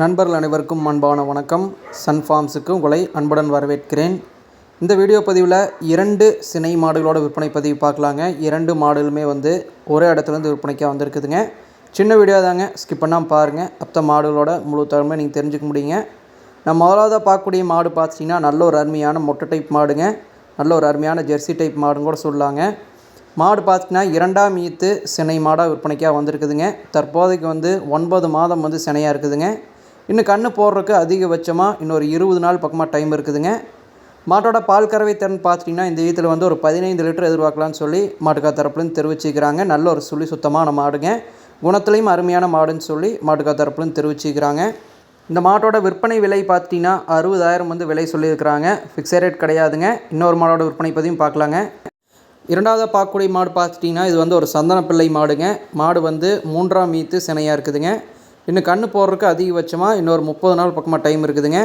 நண்பர்கள் அனைவருக்கும் அன்பான வணக்கம். சன்ஃபார்ம்ஸுக்கு உங்களை அன்புடன் வரவேற்கிறேன். இந்த வீடியோ பதிவில் இரண்டு சினை மாடுகளோட விற்பனை பதிவு பார்க்கலாங்க. இரண்டு மாடுகளுமே வந்து ஒரே இடத்துலேருந்து விற்பனைக்காக வந்திருக்குதுங்க. சின்ன வீடியோ தாங்க. ஸ்கிப் பண்ணாமல் பாருங்கள் அப்போ மாடுகளோட முழு தகவலுமே நீங்கள் தெரிஞ்சுக்க முடியுங்க. நம்ம முதலாவதாக பார்க்கக்கூடிய மாடு பார்த்துட்டிங்கன்னா நல்ல ஒரு அருமையான மொட்டை டைப் மாடுங்க. நல்ல ஒரு அருமையான ஜெர்சி டைப் மாடுன்னு கூட சொல்லலாங்க. மாடு பார்த்திங்கன்னா இரண்டாம் ஈத்து சினை மாடாக விற்பனைக்காக வந்திருக்குதுங்க. தற்போதைக்கு வந்து ஒன்பது மாதம் வந்து சினையாக இருக்குதுங்க. இன்னும் கன்று போடுறதுக்கு அதிகபட்சமாக இன்னொரு இருபது நாள் பக்கமாக டைம் இருக்குதுங்க. மாட்டோட பால் கறவை திறன் பார்த்துட்டிங்கன்னா இந்த ஈத்தில் வந்து ஒரு பதினைந்து லிட்டர் எதிர்பார்க்கலாம்னு சொல்லி மாட்டுக்கா தரப்புலேருந்து தெரிவிச்சிக்கிறாங்க. நல்ல ஒரு சுழி சுத்தமான மாடுங்க. குணத்துலேயும் அருமையான மாடுன்னு சொல்லி மாட்டுக்கா தரப்புலேருந்து தெரிவிச்சுக்கிறாங்க. இந்த மாட்டோட விற்பனை விலை பார்த்தீங்கன்னா அறுபதாயிரம் வந்து விலை சொல்லியிருக்கிறாங்க. ஃபிக்ஸட் ரேட் கிடையாதுங்க. இன்னொரு மாடோட விற்பனை பதிவும் பார்க்கலாங்க. இரண்டாவதாக பார்க்கக்கூடிய மாடு பார்த்துட்டிங்கன்னா இது வந்து ஒரு சந்தன பிள்ளை மாடுங்க. மாடு வந்து மூன்றாம் மீத்து சினையாக இருக்குதுங்க. இன்னும் கன்று போடுறதுக்கு அதிகபட்சமாக இன்னொரு முப்பது நாள் பக்கமாக டைம் இருக்குதுங்க.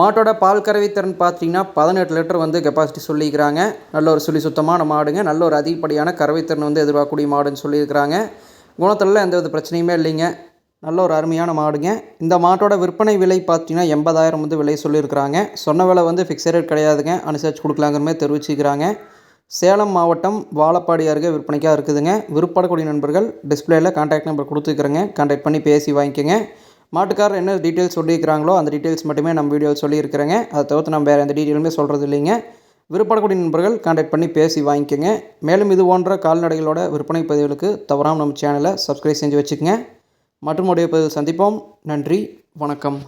மாட்டோட பால் கறவை திறன் பார்த்தீங்கன்னா பதினெட்டு லிட்டர் வந்து கெப்பாசிட்டி சொல்லியிருக்கிறாங்க. நல்ல ஒரு சுழி சுத்தமான மாடுங்க. நல்ல ஒரு அதிகப்படியான கறவை திறன் வந்து எதிர்பார்க்கக்கூடிய மாடுன்னு சொல்லியிருக்கிறாங்க. குணத்திலலாம் எந்த வித பிரச்சனையுமே இல்லைங்க. நல்ல ஒரு அருமையான மாடுங்க. இந்த மாட்டோட விற்பனை விலை பார்த்தீங்கன்னா எண்பதாயிரம் வந்து விலை சொல்லியிருக்கிறாங்க. சொன்ன விலை வந்து ஃபிக்ஸட் ரேட் கிடையாதுங்க. அனுசரித்து கொடுக்கலாங்கிற மாதிரி தெரிவிச்சுக்கிறாங்க சேலம் மாவட்டம் வாழப்பாடி அருகே விற்பனைக்காக இருக்குதுங்க. விருப்பப்படக்கூடிய நண்பர்கள் டிஸ்பிளேயில் கான்டாக்ட் நம்பர் கொடுத்துருக்குறேங்க. கான்டாக்ட் பண்ணி பேசி வாங்கிக்கோங்க. மாட்டுக்காரர் என்ன டீட்டெயில்ஸ் சொல்லியிருக்கிறாங்களோ அந்த டீட்டெயில்ஸ் மட்டுமே நம்ம வீடியோவில் சொல்லியிருக்கிறேங்க. அதை தவிர்த்து நம்ம வேறு எந்த டீட்டெயிலுமே சொல்கிறது இல்லைங்க. விருப்பப்படக்கூடிய நண்பர்கள் கான்டாக்ட் பண்ணி பேசி வாங்கிக்கோங்க. மேலும் இது போன்ற கால்நடைகளோட விற்பனை பதிவுகளுக்கு தவறாமல் நம்ம சேனலை சப்ஸ்கிரைப் செஞ்சு வச்சுக்கோங்க. மற்றும் உடைய பதிவு சந்திப்போம். நன்றி. வணக்கம்.